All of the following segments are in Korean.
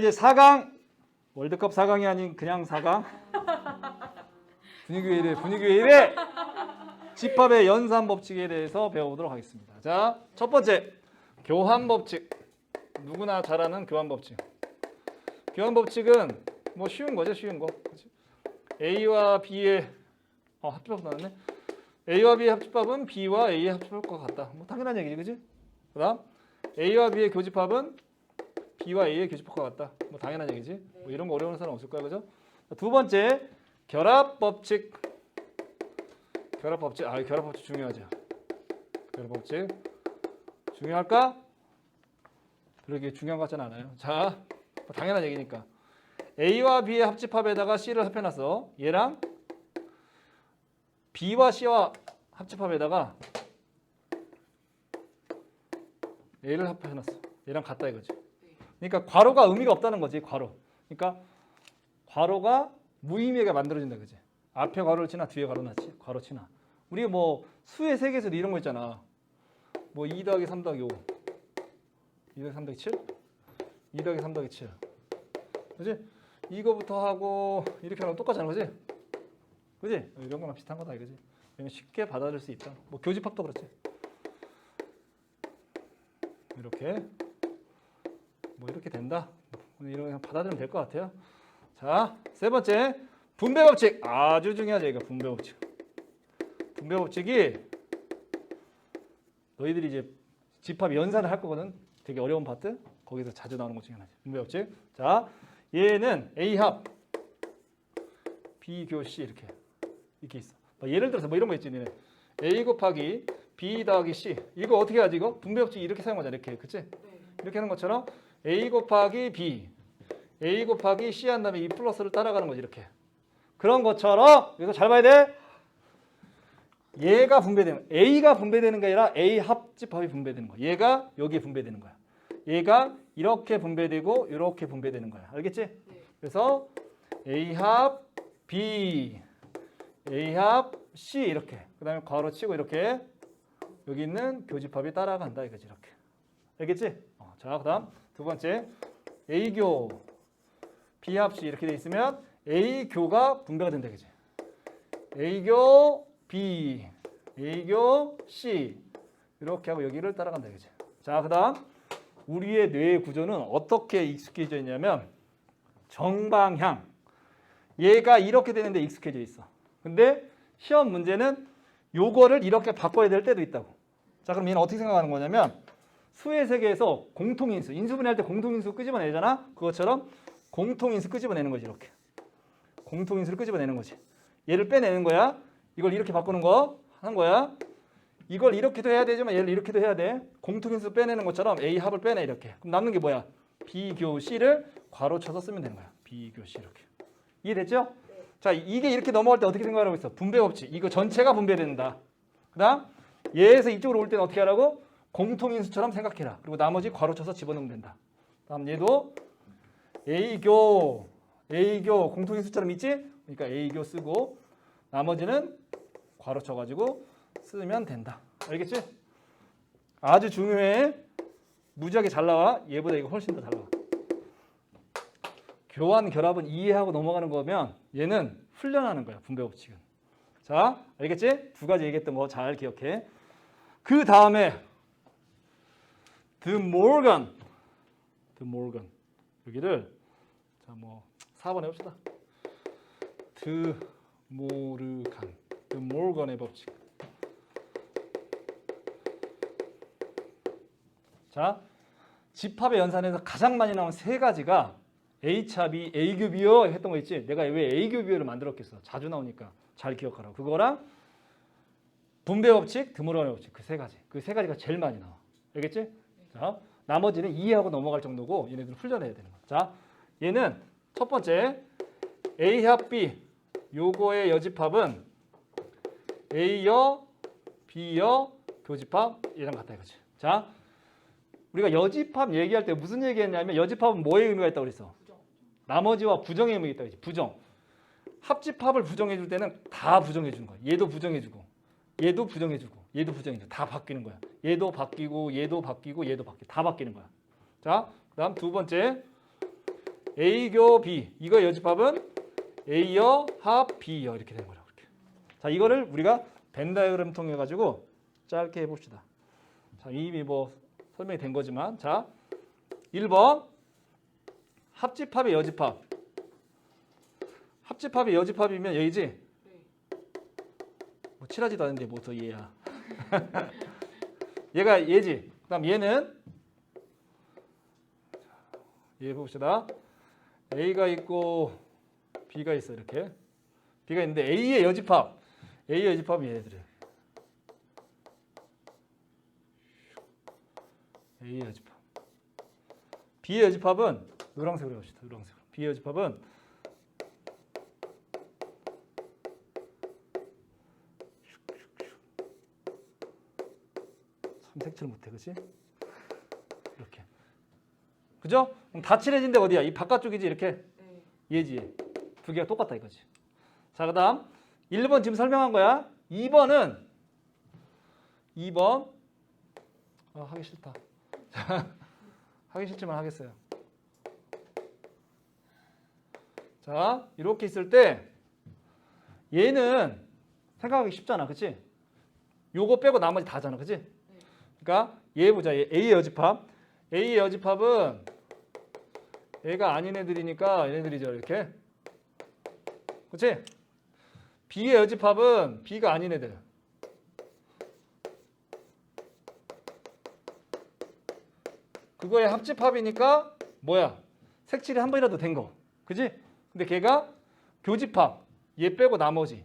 이제 4강 월드컵 4강이 아닌 그냥 4강 분위기 왜 이래 분위기 왜 이래 집합의 연산 법칙에 대해서 배워보도록 하겠습니다. 자, 첫 번째 교환 법칙 누구나 잘 아는 교환 법칙. 교환 법칙은 뭐 쉬운 거죠, 쉬운 거. A와 B의 어, 합집합 나왔네. A와 B의 합집합은 B와 A의 합집합과 같다. 뭐 당연한 얘기지, 그지? 그 다음 A와 B의 교집합은 B와 A의 교집합과 같다. 뭐 당연한 얘기지. 뭐 이런 거 어려운 사람 없을 거야, 그죠? 두 번째 결합 법칙. 결합 법칙. 아, 결합 법칙 중요하죠. 결합 법칙 중요할까? 그러게 중요한 것 같지는 않아요. 자, 뭐 당연한 얘기니까. A와 B의 합집합에다가 C를 합해놨어. 얘랑 B와 C와 합집합에다가 A를 합해놨어. 얘랑 같다 이거지. 그러니까 괄호가 의미가 없다는 거지. 괄호. 그러니까 괄호가 무의미하게 만들어진다 그지. 앞에 괄호를 치나 뒤에 괄호 놨지. 괄호 치나. 우리 뭐 수의 세계에서도 이런 거 있잖아. 뭐 2 더하기 3 더하기 5. 2 더하기 3 더하기 7? 2 더하기 3 더하기 7. 그지? 이거부터 하고 이렇게 하면 똑같잖아. 그지? 그지? 이런 거랑 비슷한 거다 이거지. 쉽게 받아들일 수 있다. 뭐 교집합도 그렇지. 이렇게 뭐 이렇게 된다. 그냥 받아들이면 될 것 같아요. 자, 세 번째 분배 법칙 아주 중요하죠. 이거 분배 법칙. 분배 법칙이 너희들이 이제 집합 연산을 할 거거든. 되게 어려운 파트. 거기서 자주 나오는 것 중에 하나지. 분배 법칙. 자, 얘는 A 합 B 교 C 이렇게 이렇게 있어. 뭐 예를 들어서 뭐 이런 거 있지, 니네. A 곱하기 B 더하기 C. 이거 어떻게 하지 이거? 분배 법칙 이렇게 사용하자. 이렇게. 그치? 이렇게 하는 것처럼 A 곱하기 B, A 곱하기 C 한 다음에 이 플러스를 따라가는 거지 이렇게. 그런 것처럼 여기서 잘 봐야 돼. 얘가 분배되는 A가 분배되는 게 아니라 A 합집합이 분배되는 거야. 얘가 여기에 분배되는 거야. 얘가 이렇게 분배되고 이렇게 분배되는 거야. 알겠지? 그래서 A 합 B, A 합 C 이렇게. 그다음에 괄호 치고 이렇게 여기 있는 교집합이 따라간다 이거지 이렇게. 알겠지? 어, 자, 그다음 두 번째 A교 B합 C 이렇게 돼 있으면 A교가 분배가 된다 그지? A교 B, A교 C 이렇게 하고 여기를 따라간다 그지? 자, 그다음 우리의 뇌 구조는 어떻게 익숙해져 있냐면 정방향 얘가 이렇게 되는데 익숙해져 있어. 근데 시험 문제는 요거를 이렇게 바꿔야 될 때도 있다고. 자, 그럼 얘는 어떻게 생각하는 거냐면 수의 세계에서 공통인수, 인수분해할 때 공통인수 끄집어내잖아. 그것처럼 공통인수 끄집어내는 거지 이렇게. 공통인수를 끄집어내는 거지. 얘를 빼내는 거야. 이걸 이렇게 바꾸는 거 하는 거야. 이걸 이렇게도 해야 되지만 얘를 이렇게도 해야 돼. 공통인수 빼내는 것처럼 A 합을 빼내 이렇게. 그럼 남는 게 뭐야? B교 C를 괄호 쳐서 쓰면 되는 거야. B교 C 이렇게. 이해됐죠? 자, 이게 이렇게 넘어갈 때 어떻게 생각하고 있어? 분배 법칙. 이거 전체가 분배된다. 그 다음 얘에서 이쪽으로 올 때는 어떻게 하라고? 공통인수처럼 생각해라. 그리고 나머지 괄호 쳐서 집어넣으면 된다. 다음 얘도 A교 A교 공통인수처럼 있지? 그러니까 A교 쓰고 나머지는 괄호 쳐가지고 쓰면 된다. 알겠지? 아주 중요해. 무지하게 잘 나와. 얘보다 이거 훨씬 더 잘 나와. 교환 결합은 이해하고 넘어가는 거면 얘는 훈련하는 거야. 분배 법칙은. 자, 알겠지? 두 가지 얘기했던 거 잘 기억해. 그 다음에 드 모건 드 모건 여기를 자뭐 4번 해봅시다. 드 모르간 드 모건의 법칙. 자, 집합의 연산에서 가장 많이 나온 세 가지가 H합이 A교비요 했던 거 있지? 내가 왜 A교비요를 만들었겠어? 자주 나오니까 잘 기억하라고. 그거랑 분배 법칙, 드모르간의 법칙 그 세 가지. 그 세 가지가 제일 많이 나와. 알겠지? 자, 나머지는 이해하고 넘어갈 정도고 얘네들은 훈련해야 되는 거야. 자, 얘는 첫 번째 A 합 B 요거의 여집합은 A여 B여 교집합 얘랑 같다 이거지. 자, 우리가 여집합 얘기할 때 무슨 얘기했냐면 여집합은 뭐의 의미가 있다고 그랬어? 나머지와 부정의 의미가 있다고 했지. 부정. 합집합을 부정해 줄 때는 다 부정해 주는 거야. 얘도 부정해 주고 얘도 부정해 주고 얘도 주고 다 바뀌는 거야. 얘도 바뀌고 얘도 바뀌고 얘도 바뀌고 다 바뀌는 거야. 자, 그다음 두 번째 A교 B 이거 여집합은 A여 합 B여 이렇게 되는 거라고 이렇게. 자 이거를 우리가 벤 다이어그램 통해 가지고 짧게 해봅시다. 자 이미 뭐 설명이 된 거지만 자 1번 합집합의 여집합 합집합의 여집합이면 여기지? 네. 뭐 칠하지도 않는데 뭐더 얘야. 얘가 얘지. 그다음 얘는 얘 봅시다. A가 있고 B가 있어 이렇게. B가 있는데 A의 여집합. A의 여집합은 얘네들이에요. A의 여집합. B의 여집합은 노란색으로 합시다. 노란색으로. B의 여집합은 색칠 못해, 그렇지? 이렇게. 그죠? 그럼 다 칠해진 데 어디야? 이 바깥쪽이지 이렇게. 네. 얘지. 얘. 두 개가 똑같다 이거지. 자, 그다음 1번 지금 설명한 거야. 2번은 2번 아, 하기 싫다. 자, 하기 싫지만 하겠어요. 자, 이렇게 있을 때 얘는 생각하기 쉽잖아. 그치 요거 빼고 나머지 다잖아. 그치 그러니까 얘 보자. 얘 A의 여집합. A의 여집합은 얘가 아닌 애들이니까 얘네들이죠. 이렇게. 그치 B의 여집합은 B가 아닌 애들. 그거의 합집합이니까 뭐야? 색칠이 한 번이라도 된 거. 그지? 근데 걔가 교집합. 얘 빼고 나머지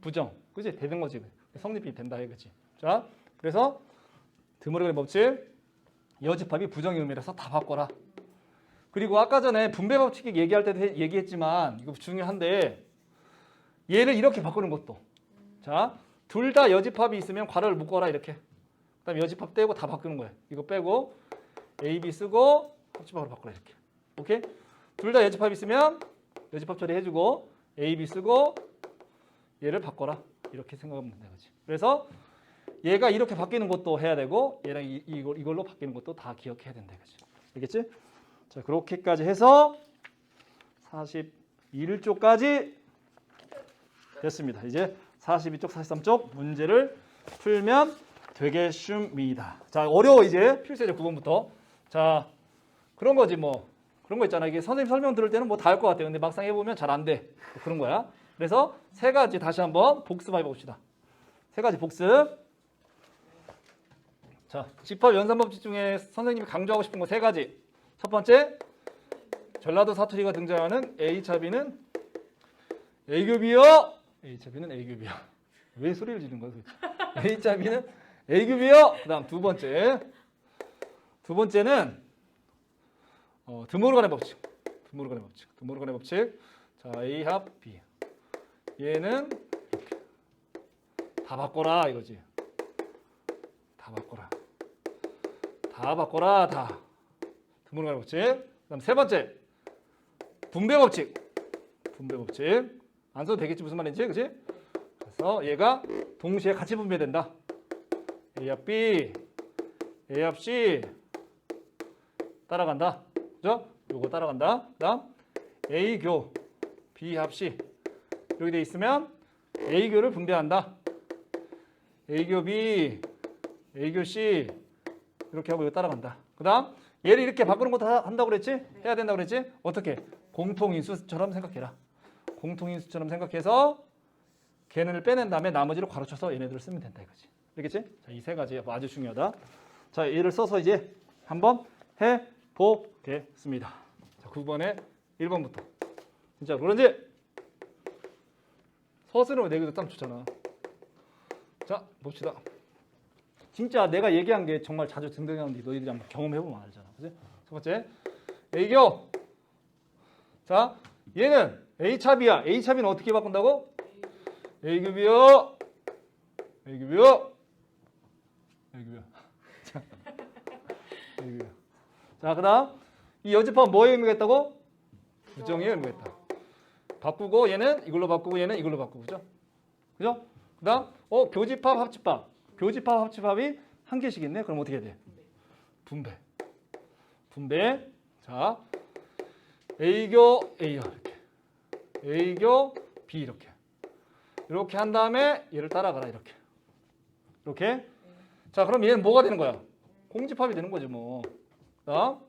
부정. 그지? 되는 거지. 성립이 된다 이거지. 자, 그래서 드물어의 법칙 여집합이 부정의 의미라서 다 바꿔라. 그리고 아까 전에 분배 법칙 얘기할 때도 해- 얘기했지만 이거 중요한데 얘를 이렇게 바꾸는 것도. 자, 둘 다 여집합이 있으면 괄호를 묶어라 이렇게. 그다음에 여집합 떼고 다 바꾸는 거예요. 이거 빼고 A, B 쓰고 합집합으로 바꾸라 이렇게. 오케이? 둘 다 여집합 있으면 여집합 처리해주고 A, B 쓰고 얘를 바꿔라 이렇게 생각하면 된다 거지. 그래서 얘가 이렇게 바뀌는 것도 해야 되고 얘랑 이, 이걸, 이걸로 바뀌는 것도 다 기억해야 된다 거지. 알겠지? 자 그렇게까지 해서 41쪽까지 됐습니다. 이제 42쪽, 43쪽 문제를 풀면 되겠습니다. 자 어려워 이제 필수제 9번부터. 자 그런 거지 뭐 그런 거 있잖아. 이게 선생님 설명 들을 때는 뭐 다 할 것 같아요. 근데 막상 해보면 잘 안 돼. 뭐 그런 거야. 그래서 세 가지 다시 한번 복습해 봅시다. 세 가지 복습. 자 집합 연산법칙 중에 선생님이 강조하고 싶은 거 세 가지. 첫 번째 전라도 사투리가 등장하는 A 차비는 A급이요. A 차비는 A급이요. 왜 소리를 지르는 거야? 도대체? A 차비는 A급이요. 그 다음 두 번째 두 번째는 어, 드모르간의 법칙. 드모르간의 법칙. 드모르간의 법칙. 자 A 합 B. 얘는 이렇게 다 바꿔라 이거지. 다 바꿔라. 다 바꿔라 다. 드모르간의 법칙. 그다음 세 번째 분배 법칙. 분배 법칙. 안 써도 되겠지 무슨 말인지 그지? 그래서 얘가 동시에 같이 분배된다. A 합 B, A 합 C 따라간다. 그죠? 요거 따라간다. 그다음 A 교 B 합 C 여기 돼 있으면 A 교를 분배한다. A 교 B, A 교 C 이렇게 하고 이거 따라간다. 그 다음 얘를 이렇게 바꾸는 것도 하- 한다고 그랬지? 해야 된다고 그랬지? 어떻게? 공통인수처럼 생각해라. 공통인수처럼 생각해서 걔네를 빼낸 다음에 나머지를 괄호 쳐서 얘네들을 쓰면 된다 이거지. 알겠지? 자, 이 세 가지 아주 중요하다. 자, 얘를 써서 이제 한번 해 보겠습니다. 자, 9번에 1번부터. 진짜 그런지 서술은 내기도 참 좋잖아. 자, 봅시다. 진짜 내가 얘기한 게 정말 자주 등등하는데 너희들이 한번 경험해보면 알잖아. 그지? 첫 번째, A교. 자, 얘는 A 차비야. A 차비는 어떻게 바꾼다고? A급이요. A급이요. A급이요. 자, A급이요. 자, 그 다음 이 여집합 뭐에 의미가 있다고? 부정에 의미가 있다. 바꾸고 얘는 이걸로 바꾸고 얘는 이걸로 바꾸고 그죠? 그죠? 그 다음 어 교집합 합집합. 교집합 합집합이 한 개씩 있네. 그럼 어떻게 돼? 분배. 분배. 자, A교 A요 이렇게. A교 B 이렇게. 이렇게 한 다음에 얘를 따라가라 이렇게. 이렇게? 자 그럼 얘는 뭐가 되는 거야? 공집합이 되는 거지 뭐. 자,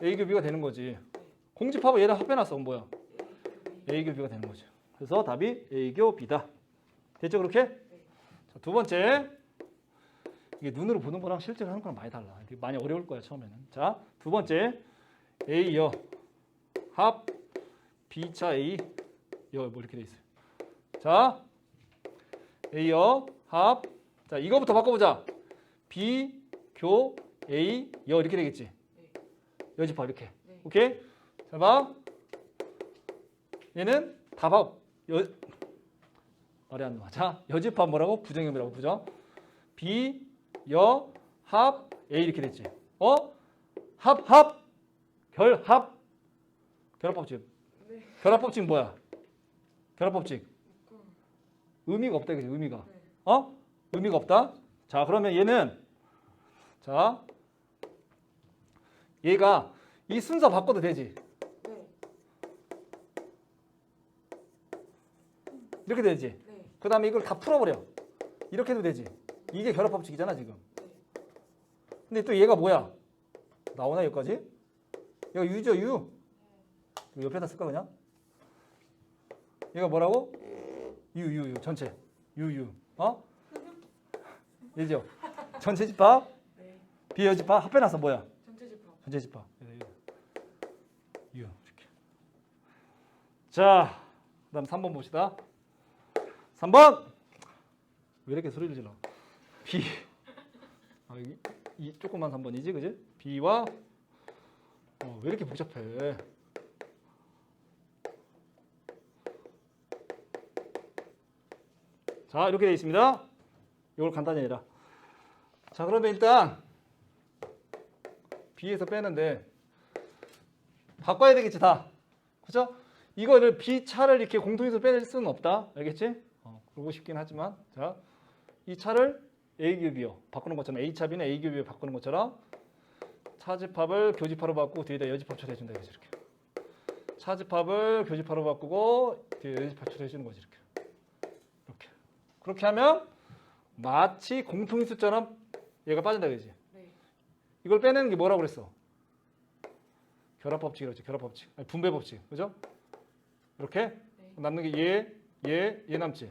A교 B가 되는 거지. 공집합을 얘를 합해놨어. 뭐야? A교 B가 되는 거죠 그래서 답이 A교 B다. 됐죠 그렇게? 자, 두 번째 이게 눈으로 보는 거랑 실제로 하는 거랑 많이 달라 많이 어려울 거야 처음에는 자 두 번째 A여 합 B차 A 여뭐 이렇게 돼 있어요. 자 A여 합. 자 이거부터 바꿔보자. B 교 A 여 이렇게 되겠지. 여집합 이렇게. 네. 오케이. 자 봐. 얘는 답합 여 말이 안 나와. 자 여집합 뭐라고? 부정형이라고 부정. B 여합 A 이렇게 됐지. 어? 합 합. 결 합. 결합법칙. 네. 결합법칙 뭐야? 결합법칙. 의미가 없다 이거지? 의미가. 어? 의미가 없다? 자 그러면 얘는 자 얘가 이 순서 바꿔도 되지? 네. 이렇게 되지? 네. 그 다음에 이걸 다 풀어버려. 이렇게 해도 되지 이게 결합 법칙이잖아 지금. 근데 또 얘가 뭐야? 나오나 여기까지? 얘가 유죠 유? 옆에다 쓸까 그냥? 얘가 뭐라고? 유유 유 전체. 유유. 어? 얘죠? 전체 집합 네. 비여 집합 합해놔서 뭐야? 전체 집합. 전체 집합 유 이렇게. 자 그 다음 3번 봅시다. 3번! 왜 이렇게 소리를 질러 B 아, 이, 이 조그만 3번이지 그지? B와 어, 왜 이렇게 복잡해? 자 이렇게 되어 있습니다. 이걸 간단히 해라. 자 그러면 일단 B에서 빼는데 바꿔야 되겠지 다. 그죠? 이거를 B 차를 이렇게 공통에서 빼낼 수는 없다. 알겠지? 어, 그러고 싶긴 하지만. 자 이 차를 A 교비요 바꾸는 것처럼 A 차 B는 A 교비요 바꾸는 것처럼 차집합을 교집합으로 바꾸고 뒤에다 여집합 처리해준다 이거지 이렇게 차집합을 교집합으로 바꾸고 뒤에 여집합 처리해주는 거지 이렇게 이렇게 그렇게 하면 마치 공통인수처럼 얘가 빠진다 그지? 네. 이걸 빼내는 게 뭐라고 그랬어? 결합 법칙이라고 했지. 결합 법칙. 아니, 분배 법칙. 그죠? 이렇게 네. 남는 게 얘, 얘, 얘 남지.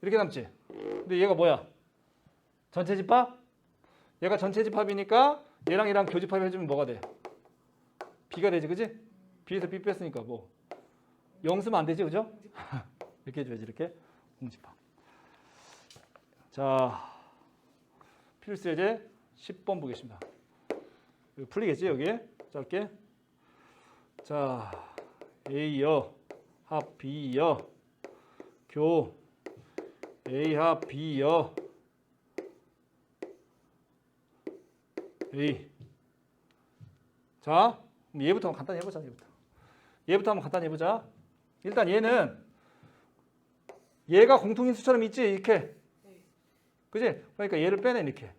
이렇게 남지. 근데 얘가 뭐야? 전체 집합? 얘가 전체 집합이니까 얘랑 얘랑 교집합 해주면 뭐가 돼? B가 되지, 그지? B에서 B 뺐으니까 뭐. 영 쓰면 안 되지, 그죠? 이렇게 해줘야지, 이렇게. 공집합. 자, 필수 예제 10번 보겠습니다. 이거 풀리겠지 여기에 짧게. 자, A여 합 B여 교 A 합 B여 A. 자, 얘부터 한번 간단히 해보자. 얘부터. 얘부터 한번 간단히 해보자. 일단 얘는 얘가 공통인수처럼 있지 이렇게. 네. 그지? 그러니까 얘를 빼내 이렇게.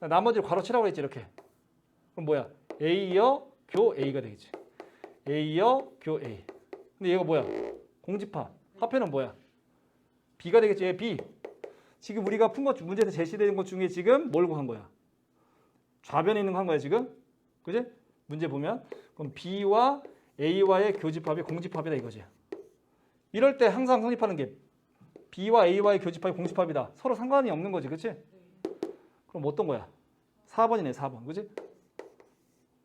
나머지를 괄호치라고 했지 이렇게. 그럼 뭐야? A여 교 A가 되겠지. A여 교 A. 근데 얘가 뭐야? 공집합. 합해는 뭐야? B가 되겠지. 얘 B. 지금 우리가 푼 것 문제에서 제시되는 것 중에 지금 뭘 구한 거야? 좌변에 있는 거 한 거야 지금. 그지? 문제 보면 그럼 B와 A와의 교집합이 공집합이다 이거지. 이럴 때 항상 성립하는 게 B와 A와의 교집합이 공집합이다. 서로 상관이 없는 거지. 그치? 그럼 어떤 거야? 4번이네, 4번. 그지?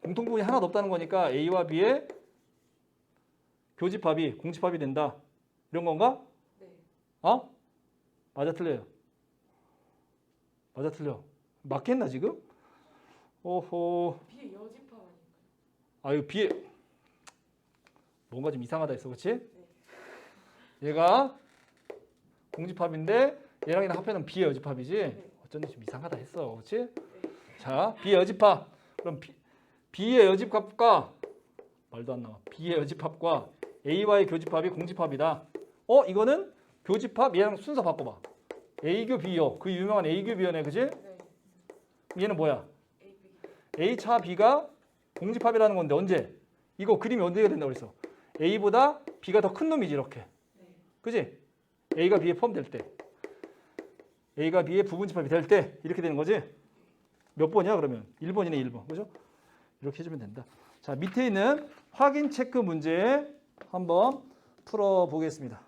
공통부분이 하나도 없다는 거니까 A와 B의 교집합이 공집합이 된다. 이런 건가? 네. 어? 맞아 틀려요. 맞아 틀려. 맞겠나 지금? 오호. B의 여집합 아닌가요? 아 이거 B에 뭔가 좀 이상하다 했어. 그렇지? 얘가 공집합인데 얘랑 얘랑 합해는 B의 여집합이지. 어쩐지 좀 이상하다 했어. 그렇지? 자, B의 여집합. 그럼 B, B의 여집합과 말도 안 나와. B의 여집합과 A와의 교집합이 공집합이다. 어, 이거는 교집합 얘랑 순서 바꿔봐. A교 B요. 그 유명한 A교 B요네, 그지? 네. 얘는 뭐야? A차 B가 공집합이라는 건데 언제? 이거 그림이 언제가 된다고 그랬어? A보다 B가 더 큰 놈이지 이렇게. 그지? A가 B에 포함될 때. A가 B의 부분집합이 될 때 이렇게 되는 거지? 몇 번이야 그러면? 1번이네 1번. 그죠? 이렇게 해주면 된다. 자 밑에 있는 확인 체크 문제 한번 풀어보겠습니다.